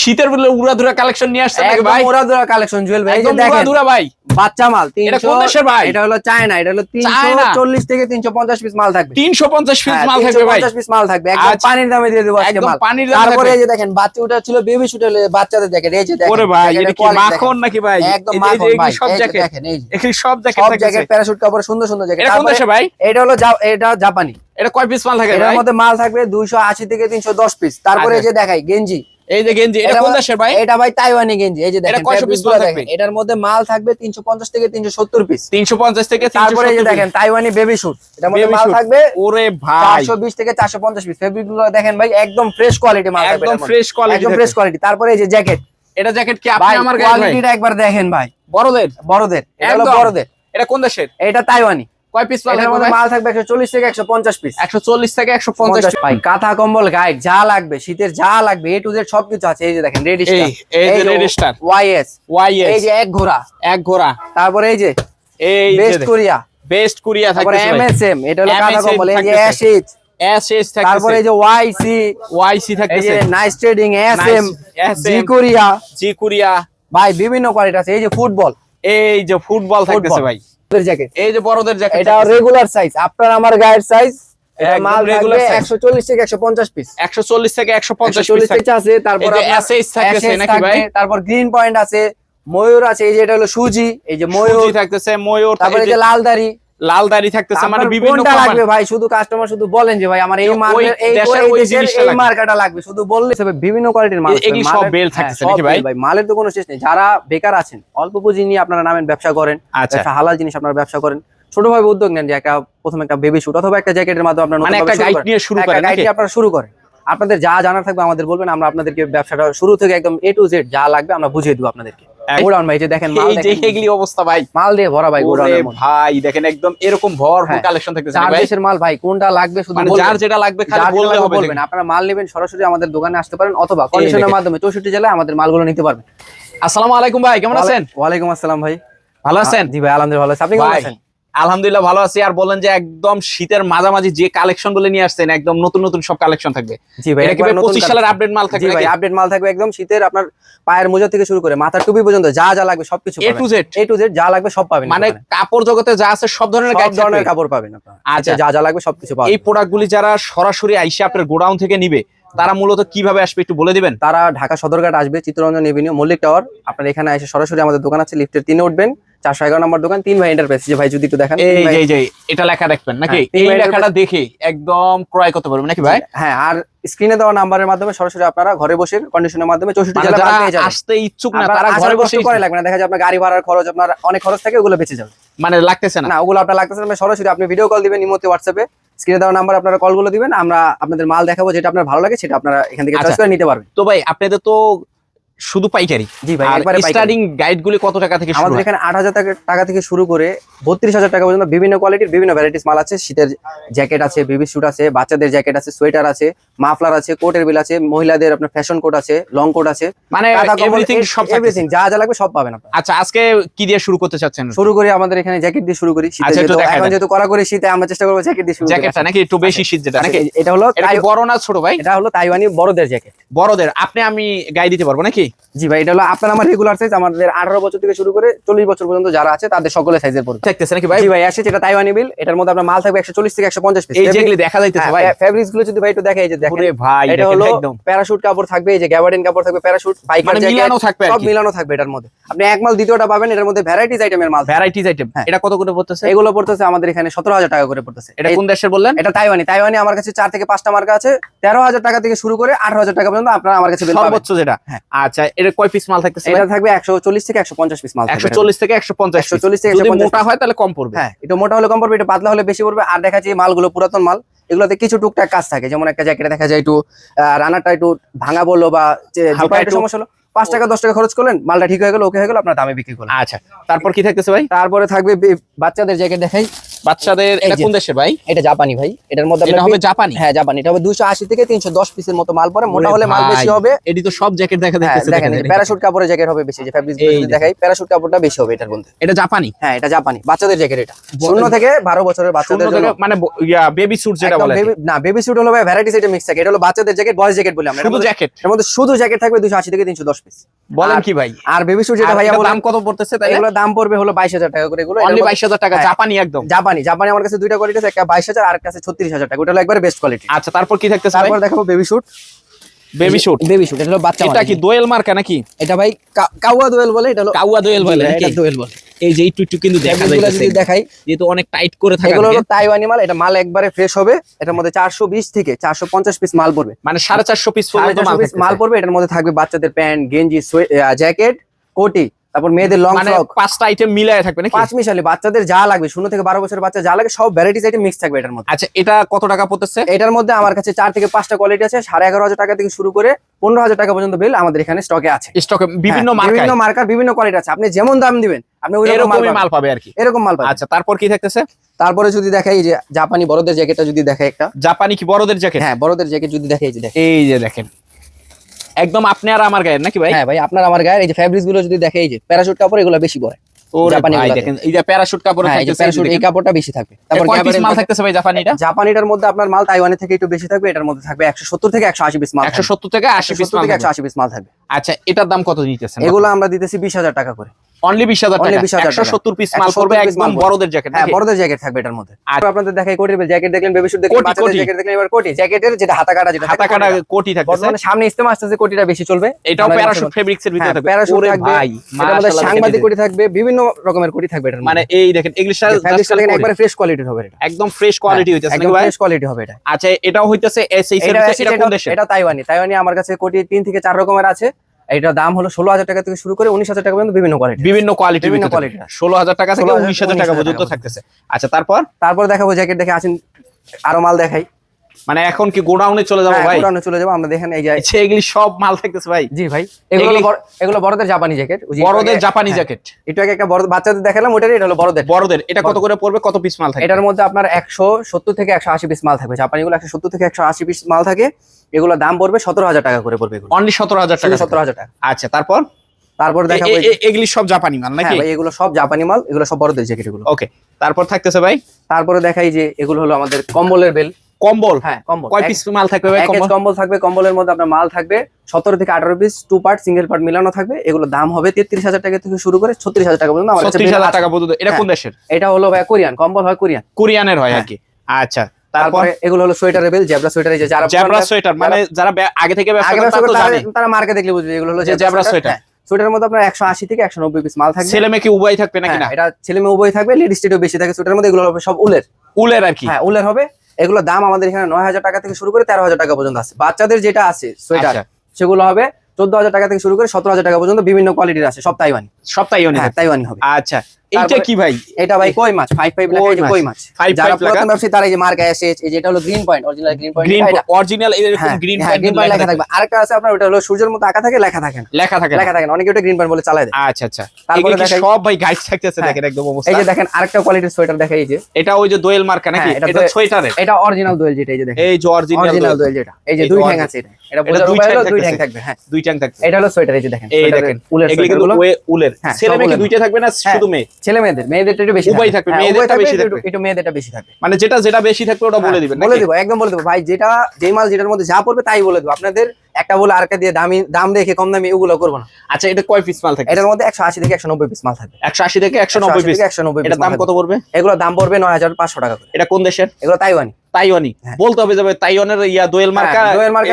শীতের বলে উড়াধুরা কালেকশন নিয়ে আসছেন নাকি ভাই? ওরাদুরা কালেকশন জুয়েল ভাই এই যে দেখেন উড়াধুরা ভাই। বাচ্চা মাল এটা কোন দেশের ভাই? এটা হলো চায়না এটা হলো চায়না? 340 থেকে 350 পিস মাল থাকবে। তিনশো পঞ্চাশ পিস হ্যাঁ, মাল থাকবে ভাই। 350 পিস মাল থাকবে। একদম আচ্ছা। পানির দামে দিয়ে দেবো আজকে একদম মাল। পানির দামে তারপরে এই যে দেখেন বাচ্চা ওটা ছিল বেবি শুট বাচ্চাদের জ্যাকেট এই যে দেখেন ওরে ভাই এটা কি মাখন নাকি ভাই? একদম এই এই মাখন ভাই। সব এই জ্যাকেট দেখেন এই যে। এখানে সব জ্যাকেট সব থাকতেছে। জ্যাকেট প্যারাশুট কাপড় সুন্দর সুন্দর জ্যাকেট এটা কোন দেশে ভাই? এটা হলো এটা জাপানি। এটা কয় পিস মাল থাকে এটার ভাই? মধ্যে মাল থাকবে 280 থেকে 310 পিস তারপরে এই আচ্ছা। যে দেখাই গেঞ্জি। এই যে গেঞ্জি এটা এটা কোন দেশের ভাই? এটা ভাই তাইওয়ানি গেঞ্জি এই যে দেখেন কয়শো piece গুলো মাল থাকবে? এটার মধ্যে মাল থাকবে 350 থেকে 370 পিস তিনশো পঞ্চাশ থেকে তারপরে এই যে দেখেন তাইওয়ানি বেবি শুট এটার মধ্যে মাল থাকবে ওরে ভাই। 420 থেকে 450 পিস ফেব্রিকগুলো দেখেন ভাই একদম ফ্রেশ কোয়ালিটি মাল একদম ফ্রেশ কোয়ালিটি একদম ফ্রেশ কোয়ালিটি তারপরে এই যে জ্যাকেট এটা জ্যাকেট কি আপনি আমার গায়ে ভাই? কোয়ালিটিটা একবার দেখেন ভাই। বড়দের? বড়দের। এটা হলো। বড়দের। এটা কোন দেশের? এটা তাইওয়ানি। কয় পিস মাল থাকবে মধ্যে মাল থাকবে 140 থেকে 150 পিস একশো চল্লিশ থেকে একশো পঞ্চাশ 50 ভাই কাঁথা কম্বল গাইড যা লাগবে শীতের যা লাগবে এ টু জেড সবকিছু আছে এই যে দেখেন রেড এই এই যে রেড স্টার ওয়াইএস ওয়াই এই যে এক ঘোড়া এক ঘোড়া তারপরে এই যে এই বেস্ট কোরিয়া বেস্ট কুরিয়া তারপরে এমএসএম এটা হলো কাঁথা MSM কম্বল এই যে অ্যাশিজ এস এস তারপরে এই যে ওয়াইসি ওয়াইসি এই থাকতেছে যে nice trading SM G Korea G Korea ভাই বিভিন্ন কোয়ালিটি আছে এই যে ফুটবল এই যে ফুটবল থাকতেছে ভাই জ্যাকেট এই যে বড়দের জ্যাকেট এটা রেগুলার সাইজ আপনার আমার গায়ের সাইজ মাল রেগুলার 140 থেকে 150 পিস 140 থেকে 150 পিস পিস আছে তারপর নাকি ভাই? তারপর গ্রিন পয়েন্ট আছে ময়ূর আছে এই যে এটা হলো সুজি এই যে ময়ূর। থাকতেছে ময়ূর তারপরে এই যে লালদারি লাল দাড়ি থাকতেছে মানে বিভিন্ন লাগবে ভাই? শুধু কাস্টমার শুধু বলেন যে ভাই আমার এই এই ওই জিনিসটা এই লাগবে। মার্কেটটা লাগবে। শুধু বললে সব বিভিন্ন কোয়ালিটির মাল এ- এগুলি আছে। সব বেল থাকতেছে নাকি ভাই? ভাই। মালের তো কোনো শেষ নেই। যারা বেকার আছেন অল্প পুঁজি নিয়ে আপনারা নামেন ব্যবসা করেন আচ্ছা। একটা হালাল জিনিস আপনারা ব্যবসা করেন। ছোট ভাবে উদ্যোগ নেন যে একটা প্রথমে একটা বেবি শুট অথবা একটা জ্যাকেটের মাধ্যমে আপনারা মানে একটা শুরু গাইড করেন। নিয়ে শুরু করেন গাইড নাকি? আপনারা শুরু করেন। আপনাদের যা জানা থাকবে আমাদের বলবেন আমরা আপনাদেরকে ব্যবসাটা শুরু থেকে একদম এ টু জেড যা লাগবে আমরা বুঝিয়ে দেবো আপনাদেরকে। গোডাউন ভাই যে দেখেন মাল দেখেন। এইগুলি অবস্থা ভাই। মাল দিয়ে ভরা ভাই গোডাউন ভাই দেখেন একদম এরকম ভরপুর হ্যাঁ। কালেকশন থাকতেছে চার ভাই। দেশের মাল ভাই কোনটা লাগবে শুধু মানে যার যেটা লাগবে খালি বললে হবে বলবেন। আপনারা মাল নেবেন সরাসরি আমাদের দোকানে আসতে পারেন অথবা কন্ডিশনের। মাধ্যমে চৌষট্টি জেলায় আমাদের মালগুলো নিতে পারবেন। আসসালামু আলাইকুম ভাই কেমন আছেন? ওয়ালাইকুম আসসালাম ভাই। ভালো আছেন? জি ভাই আলহামদুলিল্লাহ ভালো আছি। আপনি কেমন আছেন? আলহামদুলিল্লাহ ভালো আছি। আর বলেন যে একদম শীতের মাঝামাঝি যে কালেকশনগুলো নিয়ে আসছেন একদম নতুন নতুন সব কালেকশন থাকবে। জি ভাই এটা 25 সালের আপডেট মাল থাকবে ভাই আপডেট মাল থাকবে একদম শীতের আপনার পায়ের মোজা থেকে শুরু করে মাথার টুপি পর্যন্ত যা যা লাগবে সবকিছু A to Z A to Z যা লাগবে সব পাবেন মানে কাপড় জগতে যা আছে সব ধরনের সব ধরনের কাপড় পাবেন আচ্ছা। আচ্ছা যা যা লাগবে সবকিছু পাবেন। এই প্রোডাক্ট গুলি যারা সরাসরি আইসা আপনার গোডাউন থেকে নিবে তারা মূলত কীভাবে আসবে একটু বলে দিবেন? তারা ঢাকা সদরঘাট আসবে চিত্তরঞ্জন এভিনিউ মল্লিক টাওয়ার। আপনার এখানে এসে সরাসরি আমাদের দোকান আছে লিফটের তিনে উঠবেন। চারশো এগারো নম্বর দোকান তিন ভাই এন্টারপ্রাইজ যে ভাই যদি একটু দেখেন এই যে এটা লেখা দেখবেন নাকি? হ্যাঁ, এই লেখাটা দেখে একদম ক্রয় করতে পারবেন নাকি ভাই? হ্যাঁ আর স্ক্রিনে দেওয়া নাম্বারের মাধ্যমে সরাসরি আপনারা ঘরে বসে কন্ডিশনের মাধ্যমে চৌষট্টি মানে জেলা আসতে ইচ্ছুক না তারা ঘরে বসে করে লাগবে না দেখা যায় আপনার গাড়ি ভাড়ার খরচ আপনার অনেক খরচ থাকে ওগুলো বেঁচে যাবে। মানে লাগতেছে না? ওগুলো আপনার লাগতেছে না সরাসরি আপনি ভিডিও কল দিবেন ইমোতে হোয়াটসঅ্যাপে স্ক্রিনে দেওয়া নাম্বার আপনারা কলগুলো দিবেন আমরা আপনাদের মাল দেখাবো যেটা আপনার ভালো লাগে সেটা আপনারা এখান থেকে চয়েস আচ্ছা। করে নিতে পারবেন। তো ভাই আপনাদের তো শুধু পাইকারি। জি ভাই একবারে স্টার্টিং গাইড গুলি কত টাকা থেকে শুরু আমাদের এখানে আট হাজার টাকা থেকে শুরু করে বত্রিশ হাজার টাকা পর্যন্ত বিভিন্ন কোয়ালিটির বিভিন্ন ভ্যারাইটিস মাল আছে। শীতের জ্যাকেট আছে বেবি স্যুট আছে বাচ্চাদের জ্যাকেট আছে সোয়েটার আছে মাফলার আছে কোটের বিল আছে মহিলাদের আপনার ফ্যাশন কোট আছে লং কোট আছে। মানে এভরিথিং সব এভরিথিং যা যা লাগবে সব পাবেন আপনারা। আচ্ছা আজকে কি দিয়ে শুরু করতে চাচ্ছেন? শুরু করি আমাদের এখানে জ্যাকেট দিয়ে শুরু করি। শীতে আচ্ছা, এখন যেহেতু করা করে শীতে আমরা চেষ্টা করব জ্যাকেট দিয়ে শুরু। জ্যাকেটটা নাকি একটু বেশি শীত যেটা আচ্ছা, নাকি এটা হলো এটা তাই- বড় না ছোট ভাই? এটা হলো তাইওয়ানি বড়দের জ্যাকেট বড়দের আপনি আমি গায়ে দিতে পারব নাকি? জি ভাই এটা হলো আপনার আমার রেগুলার সাইজ আমাদের আঠারো বছর থেকে শুরু করে চল্লিশ বছর পর্যন্ত যারা আছে তাদের সকলে সাইজের পড়বে দেখতেছে নাকি ভাই? জি ভাই আসে এটা তাইওয়ানি বিল এটার মধ্যে আপনার মাল থাকবে একশো চল্লিশ থেকে একশো পঞ্চাশ পিস এই যেগুলি দেখা যাইতেছে ভাই। ফেব্রিক্সগুলো যদি ভাই একটু দেখে এই যে দেখেন। ভাই এটা হলো প্যারাশুট কাপড় থাকবে এই যে গ্যাবার্ডিন কাপড় থাকবে প্যারাশুট বাইক মানে সব মিলানো থাকবে এটার মধ্যে। আপনি এক মাল দ্বিতীয়টা পাবেন এটার মধ্যে ভ্যারাইটিস আইটেমের মাল। Varieties item. এটা কত করে পড়তেছে? এগুলো পড়তেছে আমাদের এখানে সতেরো হাজার টাকা করে পড়তেছে। এটা কোন দেশের বললেন? এটা তাইওয়ানি। তাইওয়ানি আমার কাছে চার থেকে পাঁচটা মার্কা আছে। তেরো হাজার টাকা থেকে শুরু করে আঠারো হাজার টাকা পর্যন্ত আপনারা আমার কাছে। সর্বোচ্চ যেটা? হ্যাঁ। আচ্ছা এটা কয় পিস মাল থাকতেছে এটা থাকবে একশো চল্লিশ থেকে একশো পঞ্চাশ পিস মাল একশো চল্লিশ থেকে একশো পঞ্চাশ 140 থেকে 150 মোটা হয় তাহলে কম পড়বে। হ্যাঁ এটা মোটা হলে কম পড়বে এটা পাতলা হলে বেশি পড়বে। আর দেখা যায় মালগুলো পুরাতন মাল। এগুলোতে কিছু টুকটাক কাজ থাকে। যেমন একটা জ্যাকেটে দেখা যায় একটু রানারটা একটু ভাঙা বলল বা সমস্যা হলো। পাঁচ টাকা দশ টাকা খরচ করলেন মালটা ঠিক হয়ে গেল ওকে হয়ে গেল আপনার দামে বিক্রি করলেন। আচ্ছা তারপর কি থাকতেছে ভাই? তারপরে থাকবে বাচ্চাদের জায়গায় দেখাই। বাচ্চাদের এটা কোন দেশের ভাই? এটা জাপানি ভাই। এটার মধ্যে এটা হবে জাপানি? হ্যাঁ জাপানি। এটা হবে দুশো আশি থেকে তিনশো দশ পিসের মতো মাল পরে। মোটা হলে মাল বেশি হবে। এটি তো সব জ্যাকেট দেখা হ্যাঁ, দেখতেছে দেখেন প্যারাশুট কাপড়ের জ্যাকেট হবে বেশি যে ফ্যাব্রিক দেখাই প্যারাশুট কাপড়টা বেশি হবে এটার মধ্যে। এটা জাপানি? হ্যাঁ এটা জাপানি। বাচ্চাদের জ্যাকেট এটা। শূন্য থেকে বারো বছরের বাচ্চাদের জন্য। মানে ইয়া বেবি স্যুট যেটা বলে না বেবি স্যুট হলো ভ্যারাইটিস এটা মিক্স থাকে। এটা হলো বাচ্চাদের জ্যাকেট বয়েজ জ্যাকেট বলি আমরা শুধু জ্যাকেট? এর মধ্যে শুধু জ্যাকেট থাকবে দুশো আশি থেকে তিনশো দশ পিস বলেন কি ভাই? আর বেবি স্যুট যেটা ভাইয়া দাম কত পড়তেছে তাহলে? এগুলোর দাম পড়বে হলো বাইশ হাজার টাকা করে। এগুলো অনলি মধ্যে- বাইশ হাজার টাকা হ্যাঁ। জাপানি একদম। জাপানি জাপানি। জাপানি আমার কাছে দুইটা কোয়ালিটি আছে একটা বাইশ হাজার আর একটা কাছে ছত্রিশ হাজার টাকা। ওটা হলো একবারে বেস্ট কোয়ালিটি আচ্ছা তারপর কি থাকতেছে তারপর দেখাবো baby suit baby suit baby suit এটা হলো বাচ্চা এটা কি দোয়েল মার্কা নাকি? এটা ভাই কাউয়া দোয়েল বলে এটা হলো কাউয়া দোয়েল বলে হ্যাঁ, এটা দোয়েল বলে। এই যে একটু একটু কিন্তু দেখা এগুলো যদি দেখাই। যেহেতু অনেক টাইট করে থাকে এগুলো হলো তাইওয়ানি মাল এটা মাল একবারে ফ্রেশ হবে। এটার মধ্যে চারশো বিশ থেকে চারশো পঞ্চাশ পিস মাল পড়বে। মানে সাড়ে চারশো পিস সাড়ে চারশো পিস মাল পড়বে এটার মধ্যে থাকবে বাচ্চাদের প্যান্ট গেঞ্জি জ্যাকেট কোটি। তারপর মেয়েদের লং মানে ফ্রক পাঁচটা আইটেম মিলায় থাকবে নাকি? পাঁচ মিশালি বাচ্চাদের যা লাগবে শূন্য থেকে বারো বছরের বাচ্চা যা লাগে সব ভ্যারাইটিস আইটেম মিক্স থাকবে এটার মধ্যে। আচ্ছা এটা কত টাকা পড়তেছে? এটার মধ্যে আমার কাছে চার থেকে পাঁচটা কোয়ালিটি আছে সাড়ে এগারো হাজার টাকা থেকে শুরু করে পনেরো হাজার টাকা পর্যন্ত বিল আমাদের এখানে স্টকে আছে। স্টকে বিভিন্ন হ্যাঁ, মার্কা বিভিন্ন মার্কার বিভিন্ন কোয়ালিটি আছে। আপনি যেমন দাম দিবেন আপনি ওই রকম মাল পাবে আর কি। এরকম মাল পাবেন। আচ্ছা তারপর কি থাকতেছে? তারপরে যদি দেখাই এই যে জাপানি বড়দের জ্যাকেটটা যদি দেখাই একটা। জাপানি কি বড়দের জ্যাকেট হ্যাঁ বড়দের জ্যাকেট যদি দেখাই এই যে এই যে দেখেন। একদম আপনি আর আমার গায়ের নাকি ভাই? হ্যাঁ ভাই আপনার আমার গায়ের এই যে ফ্যাব্রিক্সগুলো যদি দেখে এই যে প্যারাশুট কাপড় এগুলো বেশি পরে। ওরে জাপানি ভাই গুলাতে। দেখেন যে প্যারাশুট কাপড় হ্যাঁ মধ্যে- জাপানিটার আপনার মাল তাইওয়ানের থেকে একটু বেশি থাকবে এটার মধ্যে থাকবে একশো সত্তর থেকে একশো আশি পিস মাল একশো সত্তর থেকে আশি পিস থেকে একশো আশি পিস মাল থাকবে। আচ্ছা এটার দাম কত দিতেছেন এগুলো আমরা দিতেছি বিশ হাজার টাকা করে। অনলি বিশ হাজার Only টাকা। 20,000 টাকা। সত্তর পিস মাল 170 একদম বড়দের জ্যাকেট হ্যাঁ বড়দের জ্যাকেট থাকবে এটার মধ্যে। আর- আপনাদের দেখাই কোটি জ্যাকেট দেখলেন বেবি শুট দেখলেন কোটি, বাচ্চাদের জ্যাকেট দেখলেন এবার কোটি। জ্যাকেটের যেটা হাতা কাটা যেটা হাতা কাটা কোটিটা। কোটি থাকতেছে। বর্তমানে সামনে ইস্তেমা আসতেছে কোটিটা বেশি চলবে। এটাও প্যারাশুট ফেব্রিক্স এর ভিতরে হ্যাঁ, থাকবে। প্যারাশুট থাকবে এটার মধ্যে সাংবাদিক কোটি থাকবে বিভিন্ন রকমের কোটি থাকবে এটার মানে এই দেখেন ফ্রেশ কোয়ালিটির হবে এটা। একদম ফ্রেশ কোয়ালিটি হইতেছে একদম ফ্রেশ কোয়ালিটি হবে এটা। আচ্ছা এটাও হইতেছে কোন দেশে এটা তাইওয়ানি তাইওয়ানি আমার কাছে কোটি তিন থেকে চার রকমের আছে। এটা দাম হলো ষোলো হাজার টাকা থেকে শুরু করে উনিশ হাজার টাকা পর্যন্ত বিভিন্ন কোয়ালিটি বিভিন্ন কোয়ালিটি বিভিন্ন কোয়ালিটি ষোলো হাজার টাকা থেকে উনিশ হাজার টাকা 19,000 পর্যন্ত থাকতেছে। আচ্ছা তারপর? তারপর দেখাবো জ্যাকেট দেখে আসেন আরও মাল দেখাই। মানে এখন কি গোডাউনে চলে যাব হ্যাঁ, ভাই? পুরানো চলে যাব আমরা দেখেন এই যে আচ্ছা এগুলি সব মাল থাকতেছে ভাই। জি ভাই এগুলো এগুলি- বড়- এগুলো বড়দের জাপানি জ্যাকেট বড়দের জাপানি জ্যাকেট। এটা একটা বড় বাচ্চাদের দেখালাম ওটারই এটা হলো বড়দের। বড়দের এটা কত করে পড়বে কত পিস মাল থাকে এটার মধ্যে আপনার একশো সত্তর থেকে একশো আশি পিস মাল থাকবে। জাপানিগুলো একশো সত্তর থেকে একশো আশি পিস মাল থাকে। এগুলো দাম পড়বে সতেরো হাজার টাকা করে পড়বে এগুলো। অনলি সতেরো হাজার টাকা সতেরো হাজার টাকা। আচ্ছা তারপর? তারপর দেখাবো এগুলি। সব জাপানি মাল হ্যাঁ নাকি ভাই এগুলো সব জাপানি মাল এগুলো সব বড়দের জ্যাকেট এগুলো। ওকে তারপর থাকতেছে ভাই? তারপরে দেখাই যে এগুলো হলো আমাদের কম্বলের বেল। কম্বল? হ্যাঁ কম্বল। কয় পিস মাল থাকবে ভাই কম্বল? কম্বল থাকবে কম্বলের মধ্যে আপনার মাল থাকবে সতেরো থেকে আঠারো piece two part single part মিলানো থাকবে এগুলো দাম হবে তেত্রিশ হাজার টাকা থেকে শুরু করে ছত্রিশ হাজার টাকা পর্যন্ত আমার কাছে। টাকা এটা কোন হ্যাঁ। দেশের? এটা হলো ভাই কোরিয়ান কম্বল হয় কোরিয়ান। কোরিয়ানের হয় আর হ্যাঁ। কি। আচ্ছা তারপরে? এগুলো হলো জেব্রা সোয়েটার এই যে যারা সোয়েটার মানে যারা আগে থেকে ব্যবসা করে তারা মার্কে দেখলে বুঝবে এগুলো হলো যে সোয়েটার। সোয়েটারের মধ্যে আপনার একশো আশি থেকে একশো নব্বই পিস মাল থাকবে। ছেলে মেয়ে কি উভয় থাকবে নাকি হ্যাঁ, না? এটা ছেলে মেয়ে উভয় থাকবে লেডিস বেশি থাকে সোয়েটারের মধ্যে এগুলো হবে সব উলের। উলের আর কি? হ্যাঁ উলের হবে। এগুলো দাম আমাদের এখানে নয় হাজার টাকা থেকে শুরু করে তেরো হাজার টাকা পর্যন্ত আছে। বাচ্চাদের যেটা আছে সোয়েটার আচ্ছা। সেগুলো হবে চোদ্দ হাজার টাকা থেকে শুরু করে সতেরো হাজার টাকা পর্যন্ত বিভিন্ন কোয়ালিটির আছে সব তাইওয়ানি। অনেক হ্যাঁ তাইওয়ানি হবে। আচ্ছা এইটা কি ভাই? এটা ভাই কই মাছ? ফাইভ ফাইভ লেখা কই মাছ। যারা। পুরাতন ব্যবসায়ী তারা এই যে মার্কা এসে এই যে এটা হলো green point original green point green original এরকম হ্যাঁ গ্রিন হ্যাঁ পয়েন্ট লেখা থাকবে। আরেকটা আছে আপনার ওটা হলো সূর্যের মতো আঁকা থাকে লেখা থাকে না। লেখা থাকে লেখা থাকে না। অনেকে ওটা গ্রিন পয়েন্ট বলে চালায় দেয়। আচ্ছা আচ্ছা। তারপরে দেখাই- সব ভাই গাইড থাকতেছে হ্যাঁ। দেখেন একদম অবস্থা। এই যে দেখেন আরেকটা কোয়ালিটির সোয়েটার দেখা এই যে। এটা ওই যে দোয়েল মার্কা নাকি? হ্যাঁ, এটা এটা সোয়েটারের? এটা অরিজিনাল দোয়েল যেটা এই যে দেখেন। এই যে অরিজিনাল অরিজিনাল দোয়েল যেটা। এই যে দুই ঠ্যাং আছে এটা। এটা এটা বোঝার দুই উপায় ঠ্যাং হলো দুই ঠ্যাং থাকবে হ্যাঁ। দুই ট্যাং থাকছে এটা হলো সোয়েটার এই যে দেখেন। এই দেখেন উলের সোয়েটারগুলো ওয়ে উলের। হ্যাঁ, ছেলে মেয়ে দুইটা থাকবে না হ্যাঁ। শুধু মেয়ে? ছেলে মেয়েদের মেয়েদেরটা একটু বেশি উভয় থাকবে, হ্যাঁ, মেয়েদেরটা বেশি থাকবে। একটু মেয়েদেরটা বেশি থাকবে মানে যেটা যেটা বেশি থাকবে ওটা বলে হ্যাঁ, দিবেন বলে? দিব একদম বলে দিব। ভাই যেটা যেই মাল যেটার মধ্যে যা পড়বে তাই বলে দিব। আপনাদের একটা বলে আরেকটা দিয়ে দামি দাম দেখে কম দামি ওগুলো করব না। আচ্ছা এটা কয় পিস মাল থাকে? এটার মধ্যে একশো আশি থেকে একশো নব্বই পিস মাল থাকবে একশো আশি থেকে একশো নব্বই পিস একশো নব্বই এটার দাম কত পড়বে? এগুলো দাম পড়বে নয় হাজার পাঁচশো টাকা করে। এটা কোন দেশের? এগুলো তাইওয়ানি। তাইওয়ানি। হ্যাঁ। বলতে হবে যাবে তাইওয়ানের ইয়া দোয়েল মার্কা হ্যাঁ, দোয়েল মার্কা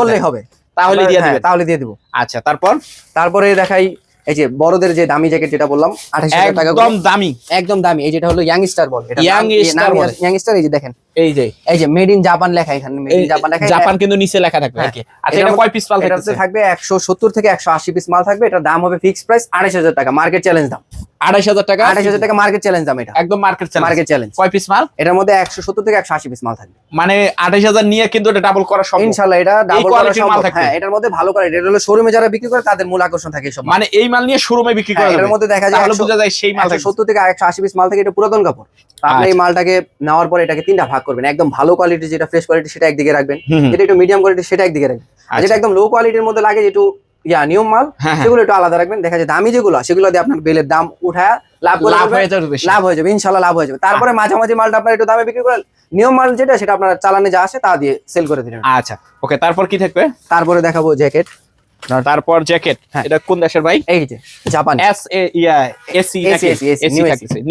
বললেই হবে। তাহলে দিয়ে হ্যাঁ, দিবেন তাহলে দিয়ে দিব। আচ্ছা তারপর? তারপরে দেখাই এই যে বড়দের যে দামি জ্যাকেট যেটা বললাম আঠাশ হাজার টাকা একদম দামি। একদম দামি। এই যেটা হলো ইয়াং স্টার বল। এটা Young Star বলে। ইয়াং স্টার এই যে দেখেন। এই যে। এই যে মেড ইন জাপান লেখা এখানে। মেড ইন জাপান লেখা। জাপান কিন্তু নিচে লেখা থাকবে হ্যাঁ। আচ্ছা এটা কয় পিস মাল থাকতেছে? থাকবে একশো সত্তর থেকে একশো আশি পিস মাল থাকবে। এটার দাম হবে ফিক্স প্রাইস আড়াইশ হাজার টাকা। মার্কেট চ্যালেঞ্জ দাম। আড়াইশ হাজার টাকা? আড়াইশ হাজার টাকা মার্কেট চ্যালেঞ্জ দাম এটা। একদম মার্কেট চ্যালেঞ্জ মার্কেট চ্যালেঞ্জ কয় পিস মাল? এটার মধ্যে একশো সত্তর থেকে একশো আশি পিস মাল থাকবে। মানে আঠাইশ হাজার নিয়ে কিন্তু এটা ডাবল করা সম্ভব। ইনশাল্লাহ এটা ডাবল করা সম্ভব। হ্যাঁ এটার মধ্যে ভালো কোয়ালিটি এটা হলো শোরুমে যারা বিক্রি করে তাদের মূল আকর্ষণ থাকে সব মানে এই মাল নিয়ে শোরুমে বিক্রি করা হ্যাঁ, এটার মধ্যে দেখা যায় বোঝা যায় সেই মাল থাকবে। সত্তর থেকে একশো আশি পিস মাল থেকে এটা পুরাতন কাপড়। আপনি এই আচ্ছা। মালটাকে নেওয়ার পরে এটাকে তিনটা ভাগ করবেন। একদম ভালো কোয়ালিটি যেটা ফ্রেশ কোয়ালিটি সেটা একদিকে রাখবেন। যেটা একটু মিডিয়াম কোয়ালিটি সেটা একদিকে রাখবেন। আর আচ্ছা। যেটা একদম লো কোয়ালিটির মধ্যে লাগে যেটু ইয়া নিয়ম মাল হ্যাঁ, হ্যাঁ। সেগুলো একটু আলাদা রাখবেন। দেখা যায় দামি যেগুলো সেগুলো দিয়ে আপনার বেলের দাম উঠায় লাভ লাভ হয়ে যাবে লাভ হয়ে যাবে ইনশাল্লাহ লাভ হয়ে যাবে। তারপরে মাঝামাঝি মালটা আপনার একটু দামে বিক্রি করেন। নিয়ম মাল যেটা সেটা আপনার চালানে যা আসে তা দিয়ে সেল করে দিলেন। আচ্ছা। ওকে তারপর কি থাকবে? তারপরে দেখাবো জ্যাকেট তারপর জ্যাকেট হ্যাঁ। এটা কোন দেশের ভাই? এই যে জাপানি। এস এ ইয়া AC AC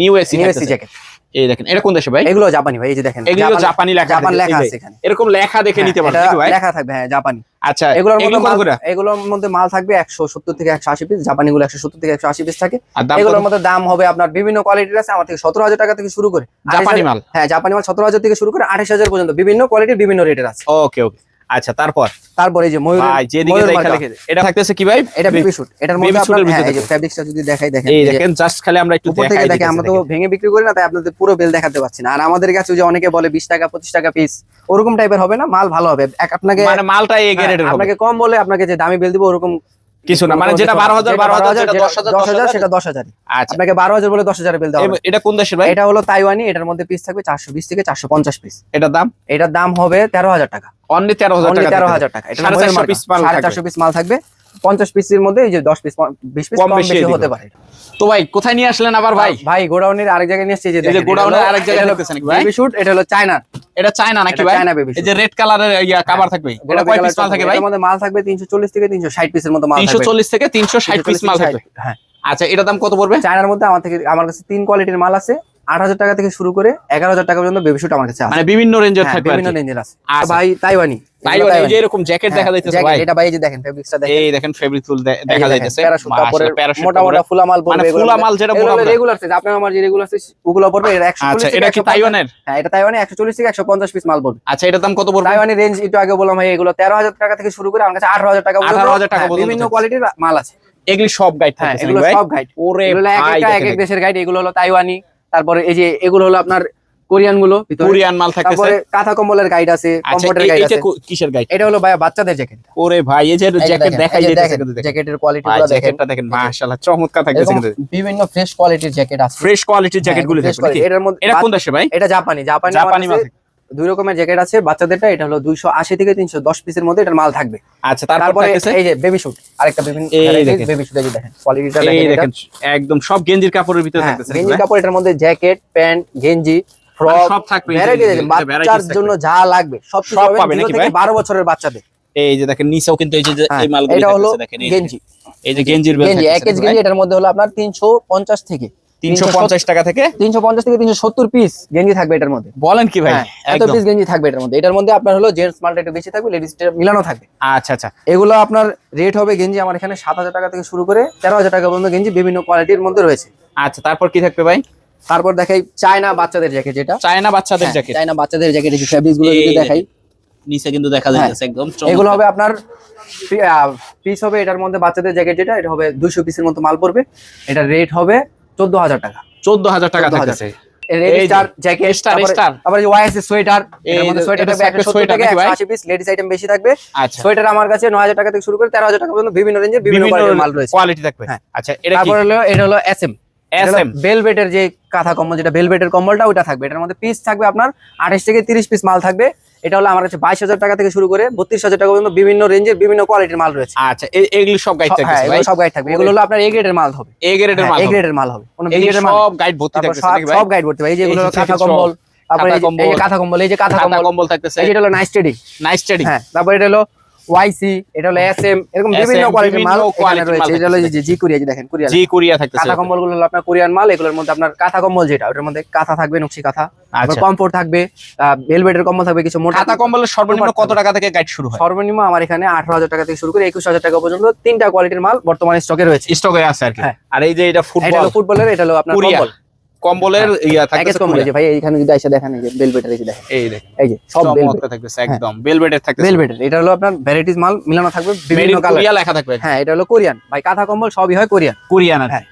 new AC new থাকতেছে জ্যাকেট। এই দেখেন এটা কোন দেশে ভাই? এগুলো জাপানি ভাই এই যে দেখেন এগুলো জাপানি লেখা জাপান লেখা আছে এখানে। এরকম লেখা দেখে নিতে হ্যাঁ, পারবেন নাকি ভাই? লেখা থাকবে হ্যাঁ জাপানি। আচ্ছা এগুলোর মধ্যে এগুলোর মধ্যে মাল থাকবে একশো সত্তর থেকে একশো আশি পিস জাপানি গুলো একশো সত্তর থেকে একশো আশি পিস থাকে। এগুলোর মধ্যে দাম হবে আপনার বিভিন্ন কোয়ালিটির আছে আমার থেকে সতেরো হাজার টাকা থেকে শুরু করে জাপানি মাল? হ্যাঁ জাপানি মাল সতেরো হাজার থেকে শুরু করে আঠাশ হাজার পর্যন্ত। বিভিন্ন কোয়ালিটির বিভিন্ন রেটের আছে। ওকে ওকে আচ্ছা তারপর? তারপরে এই যে ময়ূর যেদিকে। এটা থাকতেছে কি ভাই? এটা বেবি শুট এটার মধ্যে আপনার হ্যাঁ, এই যে থাকে। যদি দেখাই দেখেন। এই দেখেন জাস্ট খালি আমরা একটু দেখাই দেখি আমরা তো ভেঙে বিক্রি করি না তাই আপনাদের পুরো বেল দেখাতে পাচ্ছি না। আর আমাদের কাছে যে অনেকে বলে বিশ টাকা পঁচিশ টাকা পিস ওরকম টাইপের হবে না মাল ভালো হবে। এক আপনাকে মানে মালটা হ্যাঁ, গ্রেডের হবে। আপনাকে কম বলে আপনাকে যে দামি বেল দিব ওরকম কিছু না মানে যেটা বারো হাজার বারো হাজার দশ হাজার হাজার সেটা দশ হাজার আচ্ছা। আপনাকে বারো হাজার বলে দশ হাজারের বিল দেওয়া এটা কোন দেশের ভাই? এটা হলো তাইওয়ানি এটার মধ্যে পিস থাকবে চারশো বিশ থেকে চারশো পঞ্চাশ পিস এটার দাম? এটার দাম হবে তেরো হাজার টাকা। অনলি তেরো হাজার তেরো। হাজার টাকা। এটা সাড়ে চারশো। পিস মাল থাকবে। চারশো পিস মাল থাকবে পঞ্চাশ পিসের মধ্যে এই যে দশ পিস বিশ পিস কম বেশি হতে পারে। তো ভাই কোথায় নিয়ে আসলেন আবার ভাই? ভাই গোডাউনের আরেক জায়গায় নিয়ে এসেছি যে দেখেন, গোডাউনের আরেক জায়গায় ভাই? baby shoot, এটা হলো চায়নার এটা চায়না নাকি ভাই? চায়না baby এই যে রেড কালারের ইয়া কাভার থাকবে। এটা কয় পিস মাল থাকে ভাই? মধ্যে মাল থাকবে তিনশো চল্লিশ থেকে তিনশো ষাট পিসের মতো মাল থাকবে। চল্লিশ থেকে তিনশো ষাট পিস মাল থাকবে। হ্যাঁ। আচ্ছা এটার দাম কত পড়বে? চায়নার মধ্যে আমার থেকে আমার কাছে তিন কোয়ালিটির মাল আছে। আট হাজার টাকা থেকে শুরু করে এগারো হাজার টাকা পর্যন্ত বেবি শুট আমার কাছে মানে বিভিন্ন রেঞ্জের হ্যাঁ, থাকবে বিভিন্ন রেঞ্জের আছে। আর আচ্ছা। ভাই তাইওয়ানি তাই যে এরকম জ্যাকেট দেখা হ্যাঁ, যাইতেছে ভাই। এটা ভাই যে দেখেন ফেব্রিক্সটা দেখেন। এই দেখেন ফেব্রিক ফুল দেখা যাইতেছে। প্যারাশুট, তারপরে মোটা মোটা ফুলা মাল মানে ফুলা মাল যেটা মোটা মোটা। রেগুলার সাইজ আপনার আমার যে রেগুলার সাইজ ওগুলো পড়বে এটা 140 আচ্ছা এটা কি তাইওয়ানের হ্যাঁ এটা তাইওয়ানি 140 থেকে 150 পিস মাল পড়বে আচ্ছা এটার দাম কত পড়বে? তাইওয়ানি রেঞ্জ একটু আগে বললাম ভাই এগুলো 13000 টাকা থেকে শুরু করে আমার কাছে 18000 টাকা পর্যন্ত 18,000 টাকা হ্যাঁ, পর্যন্ত বিভিন্ন কোয়ালিটির মাল আছে। এগুলি সব গাইড হ্যাঁ এগুলো সব গাইড ওরে এক ভাই এক এক দেশের গাইড এগুলো হলো তাইওয়ানি তারপরে এই যে এগুলো হলো আপনার কোরিয়ানগুলো কোরিয়ান মাল থাকে তারপরে কাঁথা কম্বলের গাইড আছে আচ্ছা কমফোর্টের গাইড আছে। কিসের গাইড এটা হলো ভাই বাচ্চাদের জ্যাকেট ওরে ভাই এই যে জ্যাকেট দেখাই যাইতেছে জ্যাকেটের কোয়ালিটি গুলো জ্যাকেটটা দেখেন। মাশাআল্লাহ চমৎকার থাকে বিভিন্ন ফ্রেশ কোয়ালিটির জ্যাকেট আছে। ফ্রেশ কোয়ালিটির জ্যাকেটগুলো quality। এটার মধ্যে এটা কোন দেশে ভাই? এটা জাপানি। জাপানি জাপানি জাপানি মাল। দুই রকমের জ্যাকেট আছে বাচ্চাদেরটা এটা হলো দুইশো আশি থেকে তিনশো দশ পিসের মধ্যে এটার মাল থাকবে। আচ্ছা তারপরে এই যে বেবি শুট আরেকটা বিভিন্ন বেবি শুট দেখেন। কোয়ালিটিটা দেখেন একদম সব গেঞ্জির কাপড়ের ভিতরে হ্যাঁ, থাকতেছে গেঞ্জি কাপড় এটার মধ্যে জ্যাকেট প্যান্ট গেঞ্জি ফ্রক মানে সব থাকবে এই বাচ্চার জন্য যা লাগবে সব সব পাবে নাকি ভাই? বারো বছরের বাচ্চাদের। এই যে দেখেন নিচেও কিন্তু এই যে যে হ্যাঁ, এই মালগুলো এটা হলো দেখেন এই গেঞ্জি। এই যে গেঞ্জির গেঞ্জি এক কেজি গেঞ্জি এটার মধ্যে হলো আপনার তিনশো পঞ্চাশ থেকে তিনশো পঞ্চাশ টাকা থেকে? তিনশো পঞ্চাশ থেকে তিনশো সত্তর পিস গেঞ্জি থাকবে এটার মধ্যে। বলেন কি ভাই? হ্যাঁ, এত পিস গেঞ্জি থাকবে এটার মধ্যে। এটার মধ্যে আপনার হলো জেন্টস মালটা একটু বেশি থাকবে লেডিস মিলানো থাকবে। আচ্ছা আচ্ছা। এগুলো আপনার রেট হবে গেঞ্জি আমার এখানে সাত হাজার টাকা থেকে শুরু করে তেরো হাজার টাকা পর্যন্ত গেঞ্জি বিভিন্ন কোয়ালিটির মধ্যে রয়েছে। আচ্ছা তারপর কি থাকবে ভাই? তারপর দেখাই চায়না বাচ্চাদের জ্যাকেট যেটা। চায়না বাচ্চাদের হ্যাঁ, জ্যাকেট চায়না বাচ্চাদের জ্যাকেট এই গুলো যদি দেখাই। নিচে কিন্তু দেখা হ্যাঁ। যাচ্ছে একদম এগুলো হবে আপনার পিস হবে এটার মধ্যে বাচ্চাদের জ্যাকেট যেটা এটা হবে দুইশো পিসের মতো মাল পড়বে। এটা রেট হবে চোদ্দ হাজার টাকা। চোদ্দ হাজার টাকা 14,000 থাকতেছে। রেড এই যে, স্টার জ্যাকেট Star, Star। তারপরে ওয়াইএস সোয়েটার এই এর মধ্যে যে, সোয়েটার এটা থাকবে একটা 170 সোয়েটার থেকে নাকি ভাই? 180 পিস লেডিস আইটেম বেশি থাকবে। আচ্ছা। সোয়েটার আমার কাছে 9000 টাকা থেকে শুরু করে 13000 টাকা পর্যন্ত বিভিন্ন রেঞ্জের বিভিন্ন কোয়ালিটির মাল রয়েছে। কোয়ালিটি থাকবে। হ্যাঁ। আচ্ছা এটা তারপর হলো এটা হলো এসএম এসএম বেলভেটের যে কাঁথা কম্বল যেটা বেলভেটের কম্বলটা ওটা থাকবে। এটার মধ্যে পিস থাকবে আপনার 28 থেকে 30 পিস মাল থাকবে। এটা হলো আমার কাছে 22000 টাকা থেকে শুরু করে 32000 টাকা পর্যন্ত বিভিন্ন রেঞ্জের বিভিন্ন কোয়ালিটির মাল রয়েছে। আচ্ছা এগুলো এগুলি সব গাইড হ্যাঁ এগুলো সব গাইড থাকবে। এগুলো হলো আপনার এ গ্রেডের মাল হবে। এ গ্রেডের মাল এ। গ্রেডের মাল হবে। কোনো বি গ্রেডের মাল সব গাইড ভর্তি থাকবে সব গাইড ভর্তি ভাই এই যেগুলো কাঁথা কম্বল তারপরে এই যে- কাঁথা কম্বল, এই যে কাঁথা কম্বল। থাকতেছে। এটা হলো নাইস টেডি নাইস স্টাডি হ্যাঁ তারপর এটা হলো ওয়াইসি এটা হলো এসএম এরকম বিভিন্ন কোয়ালিটির মাল এখানে রয়েছে। এটা হলো জি কোরিয়া দেখেন কোরিয়া জি কোরিয়া থাকতেছে কাঁথা কম্বল হলো আপনার কোরিয়ান মাল এগুলোর মধ্যে আপনার কাঁথা কম্বল যেটা ওটার মধ্যে কাঁথা থাকবে নকশি কাঁথা। আচ্ছা। কমফোর্ট থাকবে ভেলভেটের কম্বল থাকবে কিছু মোটা খাতা কম্বলের সর্বনিম্ন কত টাকা থেকে গাইড শুরু হয়? সর্বনিম্ন আমার এখানে আঠারো হাজার টাকা থেকে শুরু করে একুশ হাজার টাকা পর্যন্ত তিনটা কোয়ালিটির মাল বর্তমানে স্টকে রয়েছে। স্টকে আছে আর কি। হ্যাঁ। আর এই যে এটা এটা ফুটবল হলো ফুটবলের এটা হলো আপনার কম্বল। কম্বলের ইয়া থাকে কম্বল ভাই এইখানে যদি এসে দেখেন এই যে বেলভেটের যে দেখেন। এই দেখেন এই যে সব বেলভেট থাকবে একদম বেলভেটের থাকবে বেলভেটের এটা হলো আপনার ভ্যারাইটিস মাল মিলানো থাকবে বিভিন্ন কালার লেখা থাকবে। হ্যাঁ এটা হলো কোরিয়ান ভাই কাঁথা কম্বল সবই হয় কোরিয়ান কোরিয়ান আর হ্যাঁ।